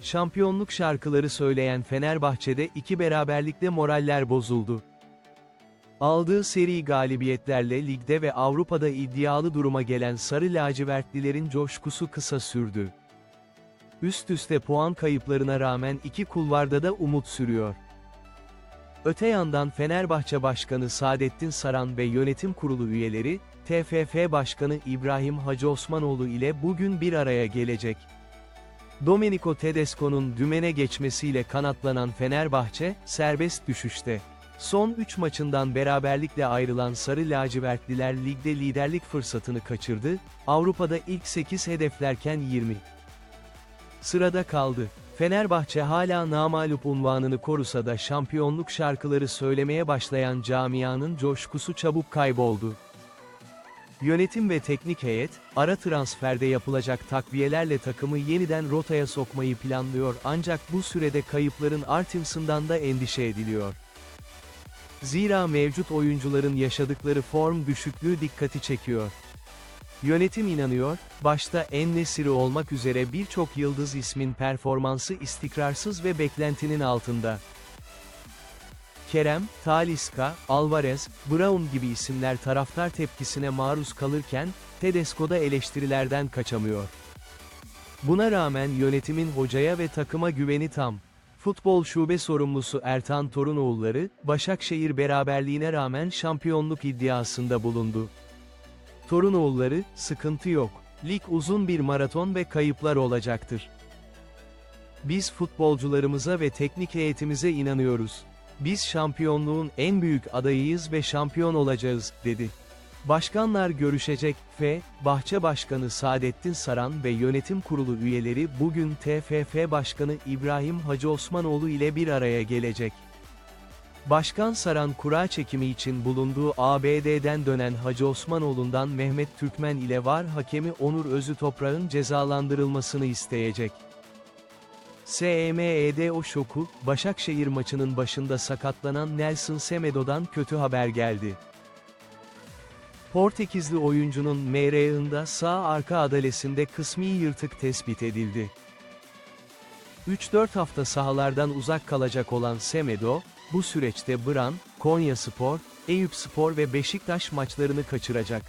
Şampiyonluk şarkıları söyleyen Fenerbahçe'de iki beraberlikle moraller bozuldu. Aldığı seri galibiyetlerle ligde ve Avrupa'da iddialı duruma gelen Sarı Lacivertlilerin coşkusu kısa sürdü. Üst üste puan kayıplarına rağmen iki kulvarda da umut sürüyor. Öte yandan Fenerbahçe Başkanı Saadettin Saran ve yönetim kurulu üyeleri, TFF Başkanı İbrahim Hacı Osmanoğlu ile bugün bir araya gelecek. Domenico Tedesco'nun dümene geçmesiyle kanatlanan Fenerbahçe, serbest düşüşte. Son 3 maçından beraberlikle ayrılan Sarı Lacivertliler ligde liderlik fırsatını kaçırdı, Avrupa'da ilk 8 hedeflerken 20. Sırada kaldı. Fenerbahçe hala namalup unvanını korusa da şampiyonluk şarkıları söylemeye başlayan camianın coşkusu çabuk kayboldu. Yönetim ve teknik heyet, ara transferde yapılacak takviyelerle takımı yeniden rotaya sokmayı planlıyor ancak bu sürede kayıpların artımsından da endişe ediliyor. Zira mevcut oyuncuların yaşadıkları form düşüklüğü dikkati çekiyor. Yönetim inanıyor, başta En-Nesyri olmak üzere birçok yıldız ismin performansı istikrarsız ve beklentinin altında. Kerem, Talisca, Alvarez, Brown gibi isimler taraftar tepkisine maruz kalırken, Tedesco da eleştirilerden kaçamıyor. Buna rağmen yönetimin hocaya ve takıma güveni tam. Futbol şube sorumlusu Ertan Torunoğulları, Başakşehir beraberliğine rağmen şampiyonluk iddiasında bulundu. Torunoğulları, sıkıntı yok. Lig uzun bir maraton ve kayıplar olacaktır. Biz futbolcularımıza ve teknik heyetimize inanıyoruz. Biz şampiyonluğun en büyük adayıyız ve şampiyon olacağız, dedi. Başkanlar görüşecek ve Bahçe Başkanı Saadettin Saran ve yönetim kurulu üyeleri bugün TFF Başkanı İbrahim Hacı Osmanoğlu ile bir araya gelecek. Başkan Saran kura çekimi için bulunduğu ABD'den dönen Hacı Osmanoğlu'ndan Mehmet Türkmen ile var hakemi Onur Özü Toprak'ın cezalandırılmasını isteyecek. SMED o şoku, Başakşehir maçının başında sakatlanan Nelson Semedo'dan kötü haber geldi. Portekizli oyuncunun MR'ında sağ arka adalesinde kısmi yırtık tespit edildi. 3-4 hafta sahalardan uzak kalacak olan Semedo, bu süreçte Bran, Konyaspor, Eyüpspor ve Beşiktaş maçlarını kaçıracak.